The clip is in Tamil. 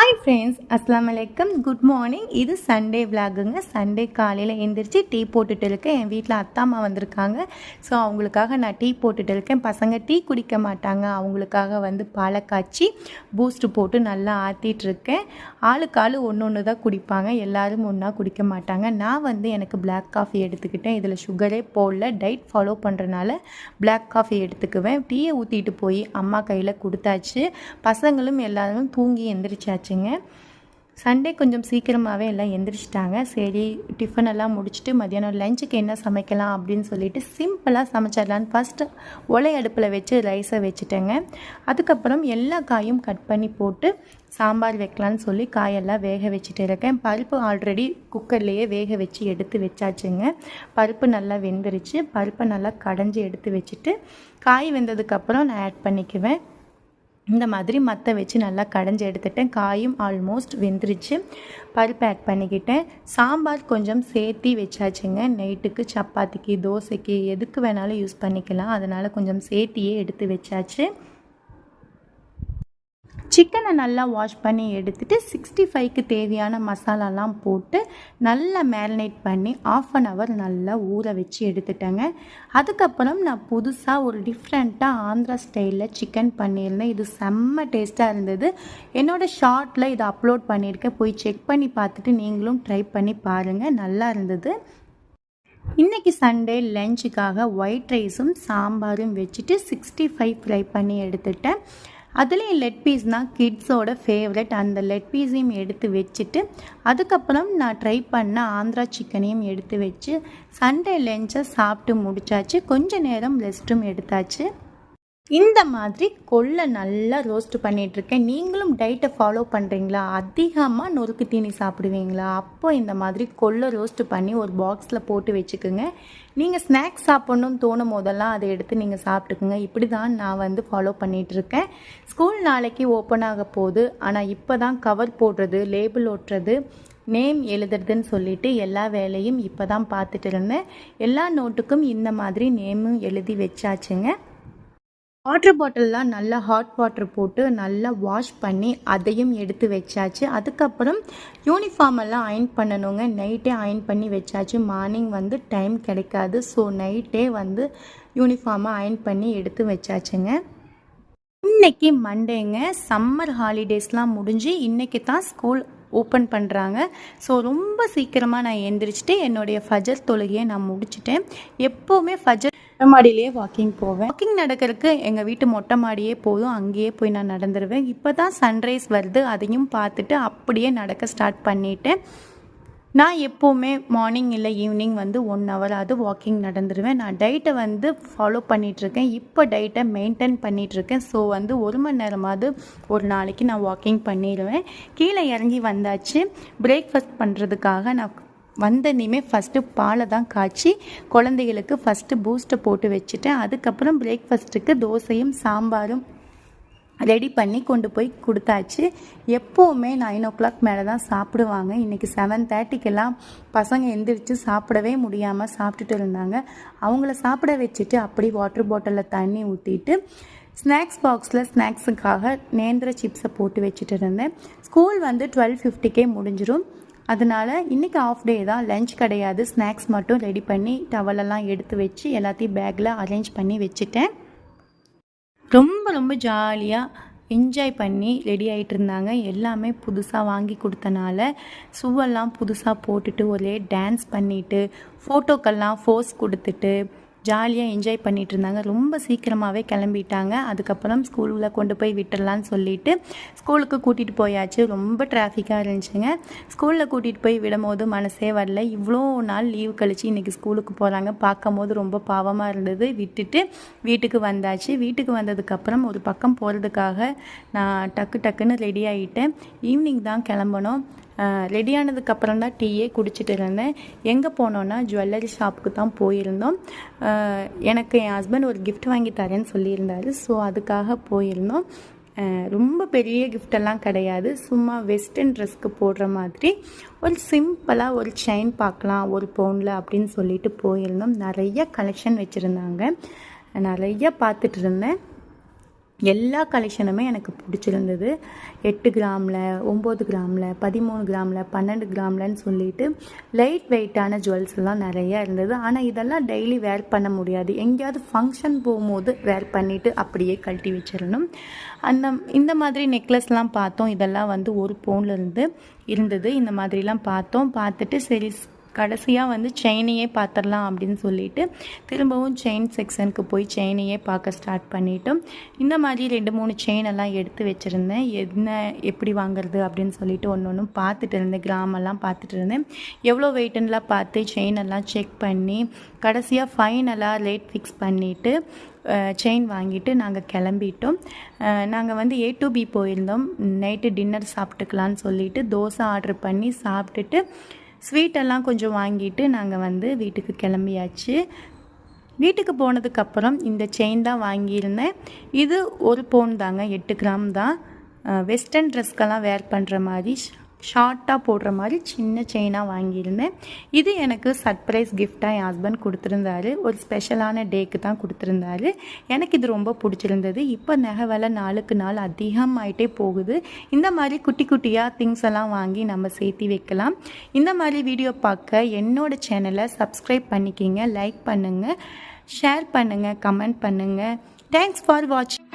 ஹாய் ஃப்ரெண்ட்ஸ் அஸ்லாம் வலைக்கம் குட் மார்னிங் இது சண்டே விலாகுங்க சண்டே காலையில் எழுந்திரிச்சு டீ போட்டுட்டு இருக்கேன். என் வீட்டில் அத்தா அம்மா வந்திருக்காங்க. ஸோ அவங்களுக்காக நான் டீ போட்டுட்டு இருக்கேன். பசங்க டீ குடிக்க மாட்டாங்க. அவங்களுக்காக வந்து பாலை காய்ச்சி பூஸ்ட் போட்டு நல்லா ஆற்றிட்டுருக்கேன் ஆளுக்கு ஆள் ஒன்று ஒன்று தான் குடிப்பாங்க. எல்லாரும் ஒன்றா குடிக்க மாட்டாங்க. நான் வந்து எனக்கு பிளாக் காஃபி எடுத்துக்கிட்டேன். இதில் சுகரே போடல. டயட் ஃபாலோ பண்ணுறனால பிளாக் காஃபி எடுத்துக்குவேன். டீயை ஊற்றிட்டு போய் அம்மா கையில் கொடுத்தாச்சு. பசங்களும் எல்லாரும் தூங்கி எந்திரிச்சாச்சுங்க சண்டே கொஞ்சம் சீக்கிரமாகவே எல்லாம் எந்திரிச்சிட்டாங்க. சரி டிஃபன் எல்லாம் முடிச்சுட்டு மதியானம் லஞ்சுக்கு என்ன சமைக்கலாம் அப்படின்னு சொல்லிட்டு சிம்பிளாக சமைச்சிடலான்னு ஃபஸ்ட்டு ஒலை அடுப்பில் வச்சு ரைஸை வச்சுட்டேங்க. அதுக்கப்புறம் எல்லா காயும் கட் பண்ணி போட்டு சாம்பார் வைக்கலான்னு சொல்லி காயெல்லாம் வேக வச்சுட்டு இருக்கேன். பருப்பு ஆல்ரெடி குக்கர்லேயே வேக வச்சு எடுத்து வச்சாச்சுங்க. பருப்பு நல்லா வெந்துருச்சு. பருப்பை நல்லா கடைஞ்சி எடுத்து வச்சுட்டு காய் வெந்ததுக்கப்புறம் நான் ஆட் பண்ணிக்குவேன். இந்த மாதிரி மற்ற வச்சு நல்லா கடைஞ்சி எடுத்துட்டேன். காயும் ஆல்மோஸ்ட் வெந்துருச்சு. பருப்பு ஆட் பண்ணிக்கிட்டேன். சாம்பார் கொஞ்சம் சேர்த்தி வச்சாச்சுங்க. நைட்டுக்கு சப்பாத்திக்கு தோசைக்கு எதுக்கு வேணாலும் யூஸ் பண்ணிக்கலாம். அதனால் கொஞ்சம் சேர்த்தியே எடுத்து வச்சாச்சு. சிக்கனை நல்லா வாஷ் பண்ணி எடுத்துகிட்டு சிக்ஸ்டி ஃபைவ்க்கு தேவையான மசாலாலாம் போட்டு நல்லா மேரினேட் பண்ணி ஆஃப் அன் ஹவர் நல்லா ஊற வச்சு எடுத்துட்டேங்க. அதுக்கப்புறம் நான் புதுசாக ஒரு டிஃப்ரெண்ட்டாக ஆந்திரா ஸ்டைலில் சிக்கன் பண்ணியிருந்தேன். இது செம்ம டேஸ்ட்டாக இருந்தது. என்னோடய ஷார்ட்டில் இதை அப்லோட் பண்ணியிருக்கேன். போய் செக் பண்ணி பார்த்துட்டு நீங்களும் ட்ரை பண்ணி பாருங்கள் நல்லா இருந்தது. இன்றைக்கி சண்டே லஞ்சுக்காக ஒயிட் ரைஸும் சாம்பாரும் வச்சுட்டு சிக்ஸ்டி ஃபைவ் ஃப்ரை பண்ணி எடுத்துட்டேன். அதுலேயும் லெட் பீஸ்னால் கிட்ஸோட ஃபேவரட் அந்த லெட் பீஸையும் எடுத்து வச்சுட்டு அதுக்கப்புறம் நான் ட்ரை பண்ண ஆந்திரா சிக்கனையும் எடுத்து வச்சு சண்டே லஞ்சை சாப்பிட்டு முடிச்சாச்சு. கொஞ்ச நேரம் ரெஸ்ட்டும் எடுத்தாச்சு. இந்த மாதிரி கொள்ளை நல்லா ரோஸ்ட் பண்ணிகிட்ருக்கேன் நீங்களும் டயட்டை ஃபாலோ பண்ணுறீங்களா அதிகமாக நொறுக்கு தீனி சாப்பிடுவீங்களா? அப்போ இந்த மாதிரி கொள்ளை ரோஸ்ட் பண்ணி ஒரு பாக்ஸில் போட்டு வச்சுக்கோங்க. நீங்கள் ஸ்நாக்ஸ் சாப்பிட்ணுன்னு தோணும் போதெல்லாம் அதை எடுத்து நீங்கள் சாப்பிட்டுக்குங்க. இப்படி தான் நான் வந்து ஃபாலோ பண்ணிகிட்ருக்கேன் ஸ்கூல் நாளைக்கு ஓப்பன் ஆக போகுது. ஆனால் இப்போ தான் கவர் போடுறது லேபிள் ஓட்டுறது நேம் எழுதுறதுன்னு சொல்லிட்டு எல்லா வேலையும் இப்போ தான் பார்த்துட்டு இருந்தேன். எல்லா நோட்டுக்கும் இந்த மாதிரி நேமும் எழுதி வச்சாச்சுங்க. வாட்ரு பாட்டிலெலாம் நல்லா ஹாட் வாட்ரு போட்டு நல்லா வாஷ் பண்ணி அதையும் எடுத்து வச்சாச்சு. அதுக்கப்புறம் யூனிஃபார்ம் எல்லாம் அயன் பண்ணணுங்க. நைட்டே அயன் பண்ணி வச்சாச்சு. மார்னிங் வந்து டைம் கிடைக்காது. ஸோ நைட்டே வந்து யூனிஃபார்மை அயன் பண்ணி எடுத்து வச்சாச்சுங்க. இன்னைக்கு மண்டேங்க சம்மர் ஹாலிடேஸ்லாம் முடிஞ்சு இன்னைக்கு தான் ஸ்கூல் ஓப்பன் பண்ணுறாங்க ஸோ ரொம்ப சீக்கிரமாக நான் எந்திரிச்சிட்டு என்னுடைய ஃபஜர் தொழுகையை நான் முடிச்சிட்டேன். எப்போவுமே ஃபஜர் மாடியிலேயே வாக்கிங் போவேன். வாக்கிங் நடக்கிறதுக்கு எங்கள் வீட்டு மொட்டை மாடியே போதும். அங்கேயே போய் நான் நடந்துருவேன். இப்போ தான் சன்ரைஸ் வருது. அதையும் பார்த்துட்டு அப்படியே நடக்க ஸ்டார்ட் பண்ணிட்டேன். நான் எப்போவுமே மார்னிங் இல்லை ஈவினிங் வந்து ஒன் ஹவர் அது வாக்கிங் நடந்துருவேன். நான் டயட்டை வந்து ஃபாலோ பண்ணிகிட்ருக்கேன் இப்போ டயட்டை மெயின்டைன் பண்ணிகிட்ருக்கேன் ஸோ வந்து ஒரு மணி நேரமாவது ஒரு நாளைக்கு நான் வாக்கிங் பண்ணிடுவேன். கீழே இறங்கி வந்தாச்சு. பிரேக்ஃபாஸ்ட் பண்ணுறதுக்காக நான் வந்தனையுமே ஃபஸ்ட்டு பாலை தான் காய்ச்சி குழந்தைகளுக்கு ஃபஸ்ட்டு பூஸ்ட்டை போட்டு வச்சுட்டேன் அதுக்கப்புறம் பிரேக்ஃபாஸ்ட்டுக்கு தோசையும் சாம்பாரும் ரெடி பண்ணி கொண்டு போய் கொடுத்தாச்சு. எப்போவுமே நைன் ஓ கிளாக் மேலே தான் சாப்பிடுவாங்க. இன்றைக்கி செவன் தேர்ட்டிக்கெல்லாம் பசங்க எந்திரிச்சு சாப்பிடவே முடியாமல் சாப்பிட்டுட்டு இருந்தாங்க. அவங்கள சாப்பிட வச்சுட்டு அப்படி வாட்டர் பாட்டிலில் தண்ணி ஊற்றிட்டு ஸ்நாக்ஸ் பாக்ஸில் ஸ்நாக்ஸுக்காக நேந்திர சிப்ஸை போட்டு வச்சுட்டு இருந்தேன். ஸ்கூல் வந்து டுவெல் ஃபிஃப்டிக்கே முடிஞ்சிடும் அதனால் இன்றைக்கி ஆஃப் டே தான். லஞ்ச் கிடையாது. ஸ்நாக்ஸ் மட்டும் ரெடி பண்ணி டவலெல்லாம் எடுத்து வச்சு எல்லாத்தையும் பேக்கில் அரேஞ்ச் பண்ணி வச்சுட்டேன். ரொம்ப ரொம்ப ஜாலியாக என்ஜாய் பண்ணி ரெடி ஆகிட்டு இருந்தாங்க. எல்லாமே புதுசாக வாங்கி கொடுத்தனால ஷூவெல்லாம் புதுசாக போட்டுட்டு ஒரே டான்ஸ் பண்ணிவிட்டு ஃபோட்டோக்கெல்லாம் ஃபோஸ் கொடுத்துட்டு ஜாலியாக என்ஜாய் பண்ணிகிட்டு இருந்தாங்க ரொம்ப சீக்கிரமாகவே கிளம்பிட்டாங்க. அதுக்கப்புறம் ஸ்கூலில் கொண்டு போய் விட்டுடலான்னு சொல்லிட்டு ஸ்கூலுக்கு கூட்டிகிட்டு போயாச்சு. ரொம்ப டிராஃபிக்காக இருந்துச்சுங்க. ஸ்கூலில் கூட்டிகிட்டு போய் விடும்போது மனசே வரல. இவ்வளோ நாள் லீவ் கழித்து இன்றைக்கி ஸ்கூலுக்கு போகிறாங்க பார்க்கும் போது ரொம்ப பாவமாக இருந்தது. விட்டுட்டு வீட்டுக்கு வந்தாச்சு. வீட்டுக்கு வந்ததுக்கப்புறம் ஒரு பக்கம் போகிறதுக்காக நான் டக்கு டக்குன்னு ரெடி ஆகிட்டேன் ஈவினிங் தான் கிளம்பணும். ரெடி ஆனதுக்கப்புறம் தான் டீயே குடிச்சிட்டு இருந்தேன். எங்கே போனோன்னா ஜுவல்லரி ஷாப்புக்கு தான் போயிருந்தோம். எனக்கு என் ஹஸ்பண்ட் ஒரு கிஃப்ட் வாங்கி தரேன்னு சொல்லியிருந்தார். ஸோ அதுக்காக போயிருந்தோம். ரொம்ப பெரிய கிஃப்டெல்லாம் கிடையாது. சும்மா வெஸ்டர்ன் ட்ரெஸ்க்கு போடுற மாதிரி ஒரு சிம்பிளாக ஒரு செயின் பார்க்கலாம் ஒரு பவுனில் அப்படின்னு சொல்லிட்டு போயிருந்தோம். நிறைய கலெக்ஷன் வச்சுருந்தாங்க. நிறைய பார்த்துட்டு இருந்தேன். எல்லா கலெக்ஷனுமே எனக்கு பிடிச்சிருந்தது. எட்டு கிராமில் ஒம்பது கிராமில் பதிமூணு கிராமில் பன்னெண்டு கிராம்லன்னு சொல்லிட்டு லைட் வெயிட்டான ஜுவல்ஸ் எல்லாம் நிறைய இருந்தது. ஆனால் இதெல்லாம் டெய்லி வேர் பண்ண முடியாது. எங்கேயாவது ஃபங்க்ஷன் போகும்போது வேர் பண்ணிவிட்டு அப்படியே கழட்டி வச்சிடணும். அந்த இந்த மாதிரி நெக்லஸ்லாம் பார்த்தோம். இதெல்லாம் வந்து ஒரு பவுன்ல இருந்தது. இந்த மாதிரிலாம் பார்த்தோம். பார்த்துட்டு சரி கடைசியாக வந்து செயினையே பார்த்துடலாம் அப்படின்னு சொல்லிட்டு திரும்பவும் செயின் செக்ஷனுக்கு போய் செயினையே பார்க்க ஸ்டார்ட் பண்ணிட்டோம். இந்த மாதிரி ரெண்டு மூணு செயின் எல்லாம் எடுத்து வச்சுருந்தேன். என்ன எப்படி வாங்குறது அப்படின்னு சொல்லிட்டு ஒன்று ஒன்றும் பார்த்துட்டு இருந்தேன். கிராமெல்லாம் பார்த்துட்டு இருந்தேன். எவ்வளோ வெயிட்டுன்னெலாம் பார்த்து செயின் எல்லாம் செக் பண்ணி கடைசியாக ஃபைனலாக ரேட் ஃபிக்ஸ் பண்ணிவிட்டு செயின் வாங்கிட்டு நாங்கள் கிளம்பிட்டோம். நாங்கள் வந்து ஏ டு பி போயிருந்தோம். நைட்டு டின்னர் சாப்பிட்டுக்கலான்னு சொல்லிட்டு தோசை ஆர்டர் பண்ணி சாப்பிட்டுட்டு ஸ்வீட்டெல்லாம் கொஞ்சம் வாங்கிட்டு நாங்கள் வந்து வீட்டுக்கு கிளம்பியாச்சு. வீட்டுக்கு போனதுக்கப்புறம் இந்த செயின் தான் வாங்கியிருந்தேன். இது ஒரு பவுன் தாங்க எட்டு கிராம் தான். வெஸ்டர்ன் ட்ரெஸ்க்கெல்லாம் வேர் பண்ணுற மாதிரி ஷார்ட்டாக போடுற மாதிரி சின்ன செயினாக வாங்கியிருந்தேன். இது எனக்கு சர்ப்ரைஸ் கிஃப்டாக என் ஹஸ்பண்ட் கொடுத்துருந்தாரு. ஒரு ஸ்பெஷலான டேக்கு தான் கொடுத்துருந்தாரு. எனக்கு இது ரொம்ப பிடிச்சிருந்தது. இப்போ நகை விலை நாளுக்கு நாள் அதிகமாயிட்டே போகுது. இந்த மாதிரி குட்டி குட்டியாக திங்ஸ் எல்லாம் வாங்கி நம்ம சேர்த்தி வைக்கலாம். இந்த மாதிரி வீடியோ பார்க்க என்னோடய சேனலை சப்ஸ்கிரைப் பண்ணிக்கிங்க லைக் பண்ணுங்கள் ஷேர் பண்ணுங்கள் கமெண்ட் பண்ணுங்கள் தேங்க்ஸ் ஃபார் வாட்சிங்